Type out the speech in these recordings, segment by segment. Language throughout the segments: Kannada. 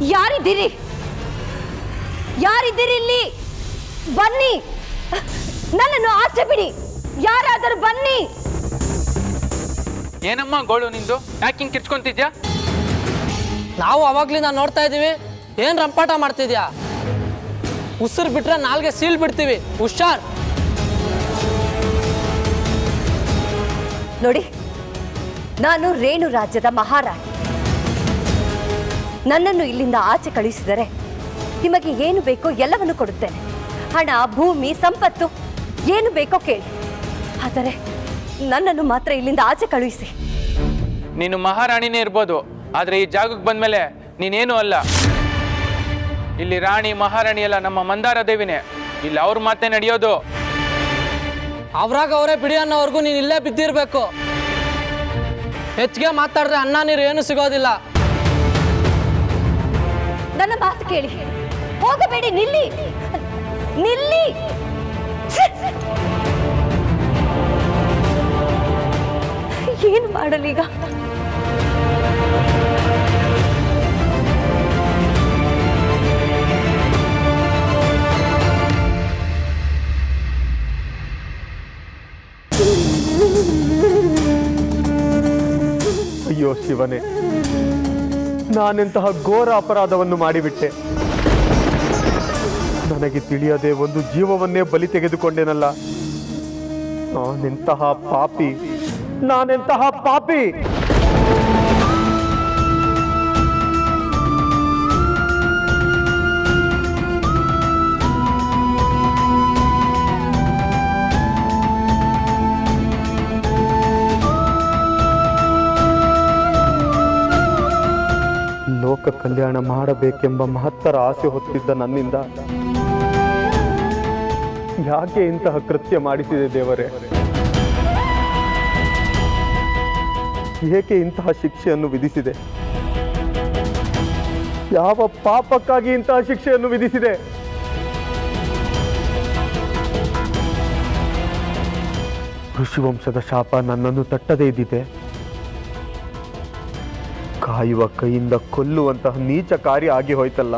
ಯಾರಿದ್ದೀರಿ? ಯಾರಿದ್ದೀರಿ ಇಲ್ಲಿ? ಬನ್ನಿ. ನನ್ನನ್ನು ಆಚೆ ಬಿಡಿ ಯಾರಾದರೂ ಬನ್ನಿ. ಏನಮ್ಮ ಗೋಳು ನಿಂದು? ಯಾಕಿಂಗ್ ಕಿರ್ಚ್ಕೊಂತಿದ್ಯಾ? ನಾವು ಅವಾಗ್ಲಿಂದ ನೋಡ್ತಾ ಇದ್ದೀವಿ. ಏನ್ ರಂಪಾಟ ಮಾಡ್ತಿದ್ಯಾ? ಉಸಿರು ಬಿಟ್ರೆ ನಾಲ್ಗೆ ಸೀಲ್ ಬಿಡ್ತೀವಿ. ಹುಷಾರ್. ನೋಡಿ ನಾನು ರೇಣು ರಾಜ್ಯದ ಮಹಾರಾಣಿ. ನನ್ನನ್ನು ಇಲ್ಲಿಂದ ಆಚೆ ಕಳಿಸಿದರೆ ನಿಮಗೆ ಏನು ಬೇಕೋ ಎಲ್ಲವನ್ನು ಕೊಡುತ್ತೇನೆ. ಹಣ ಭೂಮಿ ಸಂಪತ್ತು ಏನು ಬೇಕೋ ಕೇಳಿ. ಆದರೆ ನನ್ನನ್ನು ಮಾತ್ರ ಇಲ್ಲಿಂದ ಆಚೆ ಕಳುಹಿಸಿ. ನೀನು ಮಹಾರಾಣಿನೇ ಇರ್ಬೋದು ಆದರೆ ಈ ಜಾಗಕ್ಕೆ ಬಂದಮೇಲೆ ನೀನೇನು ಅಲ್ಲ. ಇಲ್ಲಿ ರಾಣಿ ಮಹಾರಾಣಿ ಅಲ್ಲ ನಮ್ಮ ಮಂದಾರ ದೇವಿನೇ. ಇಲ್ಲಿ ಅವ್ರ ಮಾತೇ ನಡೆಯೋದು. ಅವ್ರಾಗ ಅವರೇ ಬಿಡಿ ಅನ್ನೋವರೆಗೂ ನೀನು ಇಲ್ಲೇ ಬಿದ್ದಿರಬೇಕು. ಹೆಚ್ಚಿಗೆ ಮಾತಾಡಿದ್ರೆ ಅನ್ನ ನೀರು ಏನು ಸಿಗೋದಿಲ್ಲ. ನನ್ನ ಮಾತು ಕೇಳಿ ಹೋಗಬೇಡಿ ನಿಲ್ಲಿ ನಿಲ್ಲಿ ಛೆ! ಏನು ಮಾಡಲೀಗ ಅಯ್ಯೋ ಶಿವನೇ ನಾನೆಂತಹ ಘೋರ ಅಪರಾಧವನ್ನು ಮಾಡಿಬಿಟ್ಟೆ. ನನಗೆ ತಿಳಿಯದೆ ಒಂದು ಜೀವವನ್ನೇ ಬಲಿ ತೆಗೆದುಕೊಂಡೆನಲ್ಲ. ನಾನೆಂತಹ ಪಾಪಿ? ನಾನೆಂತಹ ಪಾಪಿ? ಲೋಕ ಕಲ್ಯಾಣ ಮಾಡಬೇಕೆಂಬ ಮಹತ್ತರ ಆಸೆ ಹೊತ್ತಿದ್ದ ನನ್ನಿಂದ. ಯಾಕೆ ಇಂತಹ ಕೃತ್ಯ ಮಾಡಿಸಿದೆ ದೇವರೇ? ಏಕೆ ಇಂತಹ ಶಿಕ್ಷೆಯನ್ನು ವಿಧಿಸಿದೆ? ಯಾವ ಪಾಪಕ್ಕಾಗಿ ಇಂತಹ ಶಿಕ್ಷೆಯನ್ನು ವಿಧಿಸಿದೆ? ಋಷಿವಂಶದ ಶಾಪ ನನ್ನನ್ನು ತಟ್ಟದೇ ಇದ್ದಿದೆ. ಕಾಯುವ ಕೈಯಿಂದ ಕೊಲ್ಲುವಂತಹ ನೀಚ ಕಾರ್ಯ ಆಗಿ ಹೋಯ್ತಲ್ಲ?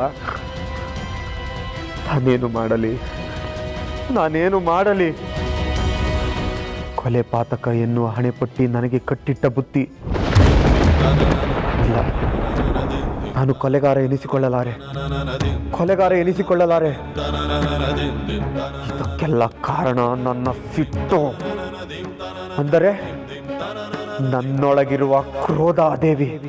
ನಾನೇನು ಮಾಡಲಿ? ನಾನೇನು ಮಾಡಲಿ? ಕೊಲೆ ಪಾತಕ ಎನ್ನುವ ಹಣೆಪಟ್ಟಿ ನನಗೆ ಕಟ್ಟಿಟ್ಟ ಬುತ್ತಿ. ಇಲ್ಲ. ನಾನು ಕೊಲೆಗಾರ ಎನಿಸಿಕೊಳ್ಳಲಾರೆ. ಕೊಲೆಗಾರ ಎನಿಸಿಕೊಳ್ಳಲಾರೆ. ಇದಕ್ಕೆಲ್ಲ ಕಾರಣ ನನ್ನ ಸಿಟ್ಟು ಅಂದರೆ ನನ್ನೊಳಗಿರುವ ಕ್ರೋಧ ದೇವಿ.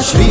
ಶ್ರೀ